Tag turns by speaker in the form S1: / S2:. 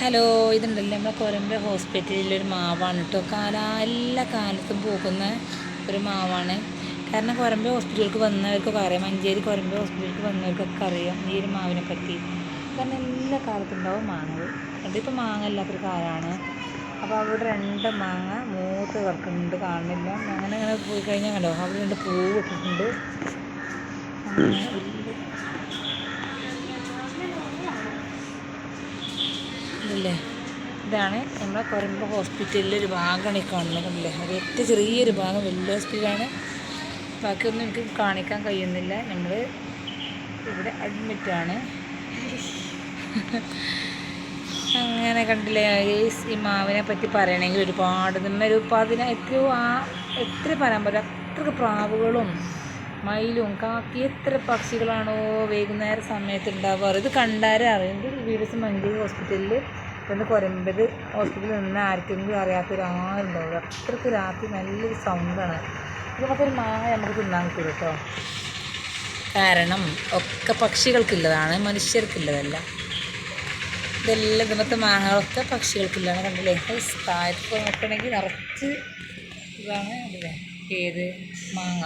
S1: Hello ഇതുണ്ടല്ലോ നമ്മളെ കൊരമ്പ ഹോസ്പിറ്റലിലൊരു മാവാണ് കേട്ടോ കാല എല്ലാ കാലത്തും പോകുന്ന ഒരു മാവാണ്. കാരണം കൊരമ്പ ഹോസ്പിറ്റലിലേക്ക് വന്നവർക്കൊക്കെ അറിയാം. മഞ്ചേരി കൊരമ്പ ഹോസ്പിറ്റലിലേക്ക് വന്നവർക്കൊക്കെ അറിയാം ഈ ഒരു മാവിനെ പറ്റി. കാരണം എല്ലാ കാലത്തും ഉണ്ടാവും മാങ്ങകൾ. ഇപ്പോൾ മാങ്ങ ഇല്ലാത്തൊരു കാലമാണ് അപ്പോൾ അവിടെ രണ്ട് മാങ്ങ മൂത്ത് കിടക്കുന്നുണ്ട് കാണുന്നില്ല. അങ്ങനെ അങ്ങനെ പോയി കഴിഞ്ഞാൽ കണ്ടോ? അവിടെ രണ്ട് പൂവ് ഇട്ടിട്ടുണ്ട്. അങ്ങനെ ഇല്ലേ ഇതാണ് നമ്മളെ കൊരമ്പ ഹോസ്പിറ്റലിലെ ഒരു ഭാഗമാണ് ഈ കാണുന്നത് കണ്ടില്ലേ? ഏറ്റവും ചെറിയൊരു ഭാഗം വലിയ ഹോസ്പിറ്റലാണ്. ബാക്കിയൊന്നും എനിക്ക് കാണിക്കാൻ കഴിയുന്നില്ല. നമ്മൾ ഇവിടെ അഡ്മിറ്റാണ് അങ്ങനെ കണ്ടില്ലേ? ഈ മാവിനെ പറ്റി പറയണമെങ്കിൽ ഒരുപാട് നമ്മൾ ഒരു പതിന എത്രയോ ആ എത്ര പറയാൻ പറ്റും അത്രയ്ക്ക് പ്രാവുകളും മയിലും കാക്കി എത്ര പക്ഷികളാണോ വൈകുന്നേര സമയത്ത് ഉണ്ടാവാറ്. ഇത് കണ്ടാരേ അറിയാം. വീഡിയോസ് മഞ്ചേരി ഹോസ്പിറ്റലിൽ ഇപ്പം കൊരമ്പത് ഹോസ്പിറ്റലിൽ നിന്ന് ആർക്കെങ്കിലും അറിയാത്തൊരു ആരുണ്ടാവില്ല അത്രയ്ക്ക് രാത്രി നല്ലൊരു സൗണ്ടാണ് ഇത് നമുക്കൊരു മായ നമുക്ക് തിന്നാൻ കിട്ടും കേട്ടോ കാരണം ഒക്കെ പക്ഷികൾക്കുള്ളതാണ് മനുഷ്യർക്കുള്ളതല്ല ഇതെല്ലാം ഇന്നത്തെ മാങ്ങകളൊക്കെ പക്ഷികൾക്കുള്ളതാണ് കണ്ടില്ലേ? താഴത്ത് നോക്കണമെങ്കിൽ നിറച്ച് ഇതാണ് അല്ലേ ഏത്? മാങ്ങ.